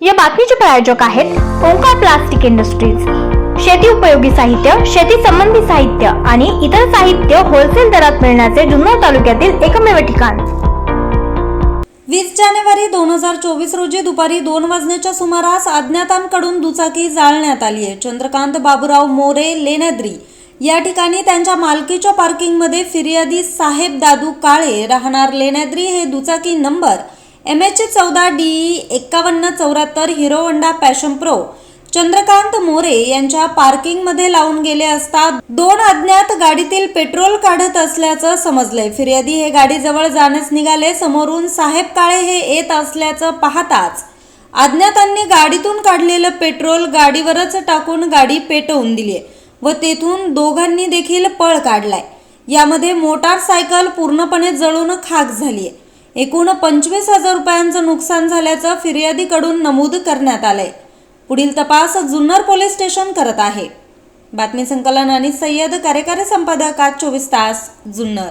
या बातमीचे प्रायोजक आहेत ओंकार प्लास्टिक इंडस्ट्रीज. शेती उपयोगी साहित्य शेती संबंधी साहित्य आणि इतर साहित्य होलसेल दरात मिळण्याचे जुन्नर तालुक्यातील एकमेव ठिकाण. वीस जानेवारी दोन हजार चोवीस रोजी दुपारी दोन वाजण्याच्या सुमारास अज्ञातांकडून दुचाकी जाळण्यात आली आहे. चंद्रकांत बाबूराव मोरे लेण्याद्री या ठिकाणी त्यांच्या मालकीच्या पार्किंगमध्ये फिर्यादी साहेब दादू काळे राहणार लेण्याद्री हे दुचाकी नंबर एम एच चौदा डी एक्कावन्न चौऱ्याहत्तर Hero Honda Passion Pro Chandrakant More यांच्या पार्किंगमध्ये लावून गेले असता दोन अज्ञात गाडीतील पेट्रोल काढत असल्याचं समजलंय. फिर्यादी हे गाडीजवळ जाण्यास निघाले. समोरून साहेब काळे हे येत असल्याचं पाहताच अज्ञातांनी गाडीतून काढलेलं पेट्रोल गाडीवरच टाकून गाडी पेटवून दिली व तेथून दोघांनी देखील पळ काढलाय. यामध्ये मोटारसायकल पूर्णपणे जळून खाक झालीये. एकूण पंचवीस हजार रुपयांचं नुकसान झाल्याचं फिर्यादीकडून नमूद करण्यात आलंय. पुढील तपास जुन्नर पोलीस स्टेशन करत आहे. बातमी संकलन आणि सय्यद कार्यकारी संपादक आज चोवीस तास जुन्नर.